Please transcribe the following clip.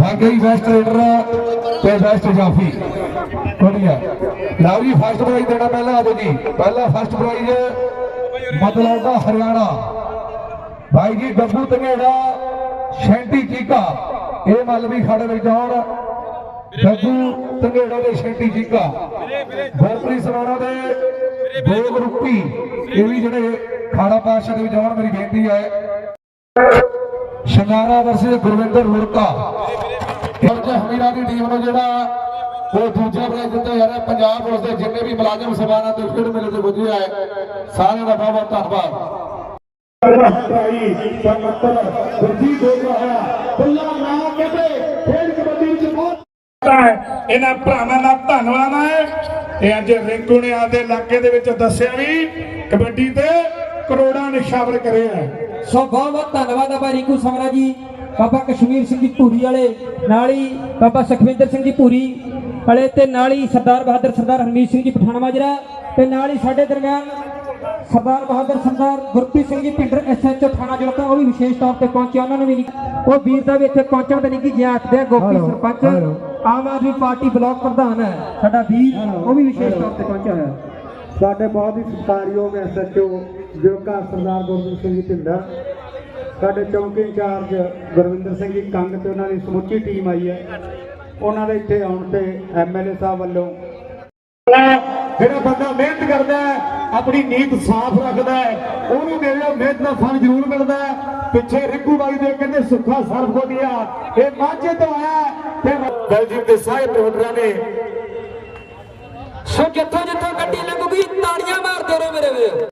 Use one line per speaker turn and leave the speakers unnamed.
ਵਾਕਈ best raider ਤੇ best ਜਾਫੀ ਵਧੀਆ। ਲਓ ਜੀ ਫਸਟ ਪ੍ਰਾਈਜ਼ ਦੇਣਾ ਪਹਿਲਾਂ, ਆਜੋ ਜੀ। ਪਹਿਲਾ ਫਸਟ ਪ੍ਰਾਈਜ਼ ਮਤਲਬ ਹਰਿਆਣਾ। ਭਾਈ ਜੀ ਗੱਗੂ ਤੰਗੇੜਾ ਸ਼ੈਂਟੀ ਚੀਕਾ। ਇਹ ਮੱਲ ਵੀ ਖੜੇ ਵਿੱਚ ਆਉਣ। ਗੱਗੂ ਤੰਗੇੜਾ ਦੇ ਸ਼ੈਂਟੀ ਚੀਕਾ। ਗੁਰਪ੍ਰੀਤ ਸਰਾਣਾ ਦੇ ਭੋਗ ਰੁੱਪੀ ਇਹ ਵੀ ਜਿਹੜੇ ਖਾੜਾ ਪਾਸ਼ਾ ਦੇ ਵਿੱਚ ਆਉਣ, ਮੇਰੀ ਬੇਨਤੀ ਹੈ। ਸ਼ਿੰਗਾਰਾ ਵਰਸੇ ਗੁਰਵਿੰਦਰ ਮੁਰਕਾ। ਫਰਜ਼ ਹਮੀਰਾ ਦੀ ਟੀਮ ਨੂੰ ਜਿਹੜਾ ਉਹ ਦੂਜਾ ਪ੍ਰਾਈਜ਼ ਦਿੱਤਾ ਜਾ ਰਿਹਾ ਪੰਜਾਬ ਪੁਲਿਸ ਦੇ ਜਿੰਨੇ ਵੀ ਮੁਲਾਜ਼ਮ ਸਭਾਵਾਂ ਤੇ ਖੇਡ ਮੇਲੇ ਤੇ ਪੁੱਜੇ ਆਏ ਸਾਰਿਆਂ ਦਾ ਬਹੁਤ ਬਹੁਤ ਧੰਨਵਾਦ।
ਭਾਈ ਸੰਗਤਰ ਗੁਰਜੀਤ ਹੋ ਗਿਆ ਹੈ। ਬੱਲਾ ਨਾ ਕਹਿੰਦੇ ਖੇਡ ਕਬੱਡੀ ਵਿੱਚ ਬਹੁਤ
ਹੈ ਇਹਨਾਂ ਭਰਾਵਾਂ ਦਾ ਧੰਨਵਾਦ ਹੈ। ਇਹ ਅੱਜ ਰਿੰਕੂ ਨੇ ਆਪਦੇ ਇਲਾਕੇ ਦੇ ਵਿੱਚ ਦੱਸਿਆ ਵੀ ਕਬੱਡੀ ਤੇ ਕਰੋੜਾਂ ਨਿਸ਼ਾਵਰ ਕਰਿਆ
ਸੋ ਬਹੁਤ ਬਹੁਤ ਧੰਨਵਾਦ ਆ ਰਿੰਕੂ ਸਮਰਾ ਜੀ ਬਾਬਾ ਕਸ਼ਮੀਰ ਸਿੰਘ ਜੀ ਧੂਰੀ ਵਾਲੇ ਨਾਲ ਹੀ ਬਾਬਾ ਸੁਖਵਿੰਦਰ ਸਿੰਘ ਜੀ ਧੂਰੀ ਵਾਲੇ ਤੇ ਨਾਲ ਹੀ ਸਰਦਾਰ ਬਹਾਦਰ ਸਰਦਾਰ ਹਰਮੀਤ ਸਿੰਘ ਜੀ ਪਠਾਨ ਮਾਜਰਾ ਤੇ ਨਾਲ ਹੀ ਸਾਡੇ ਦਰਮਿਆਨ ਸਰਦਾਰ ਬਹਾਦਰ ਸਰਦਾਰ ਗੁਰਪ੍ਰੀਤ ਸਿੰਘ ਜੀ ਪਿੰਡਰ ਐਸਐਚਓ ਥਾਣਾ ਜਲਕਾ ਉਹ ਵੀ ਵਿਸ਼ੇਸ਼ ਤੌਰ ਤੇ ਪਹੁੰਚੇ ਉਹਨਾਂ ਨੂੰ ਵੀ ਉਹ ਵੀਰ ਦਾ ਵੀ ਇੱਥੇ ਪਹੁੰਚਣ ਤੇ ਨਹੀਂ ਕਿ ਜੇ ਆਖਦੇ ਗੋਪੀ ਸਰਪੰਚ ਆਮ ਆਦਮੀ ਪਾਰਟੀ ਬਲਾਕ ਪ੍ਰਧਾਨ ਹੈ ਸਾਡਾ ਵੀਰ ਉਹ ਵੀ ਵਿਸ਼ੇਸ਼ ਤੌਰ ਤੇ ਪਹੁੰਚਿਆ ਹੋਇਆ।
ਸਾਡੇ ਬਹੁਤ ਹੀ ਸਤਿਕਾਰਯੋਗ ਐਸਐਚਓ ਜੋਕਾ ਸਰਦਾਰ ਗੁਰਜੀਤ ਸਿੰਘ ਜੀ ਢਿੰਡਾ ਸਾਡੇ ਚੌਂਕੀ ਇੰਚਾਰਜ ਗੁਰਵਿੰਦਰ ਸਿੰਘ ਜੀ ਕੰਗ ਤੇ ਉਹਨਾਂ ਦੀ ਸਮੁੱਚੀ ਟੀਮ ਆਈ ਹੈ। ਉਹਨਾਂ ਦੇ ਇੱਥੇ ਆਉਣ ਤੇ ਐਮਐਲਏ ਸਾਹਿਬ ਵੱਲੋਂ ਜਿਹੜਾ ਬੰਦਾ ਮਿਹਨਤ ਕਰਦਾ ਹੈ, ਆਪਣੀ ਨੀਤ ਸਾਫ਼ ਰੱਖਦਾ ਹੈ, ਉਹਨੂੰ ਮੇਰੇ ਮਿਹਨਤ ਦਾ ਫਲ ਜ਼ਰੂਰ ਮਿਲਦਾ ਹੈ। ਪਿੱਛੇ ਰਿੱਕੂ ਬਾਈ ਦੇ ਕਹਿੰਦੇ ਸੁੱਖਾ ਸਰਫ ਕੋਟਿਆ ਇਹ ਮਾਝੇ ਤੋਂ ਆਇਆ ਤੇ ਬੈਲਜੀਅਮ ਦੇ ਸਾਰੇ ਪ੍ਰੋਡਰਾਂ ਨੇ
ਸੋ ਜਿੱਥੋਂ ਜਿੱਥੋਂ ਗੱਡੀ ਲੰਘੂਗੀ, ਤਾੜੀਆਂ ਮਾਰਦੇ ਰਹੋ ਮੇਰੇ ਵੀਰ।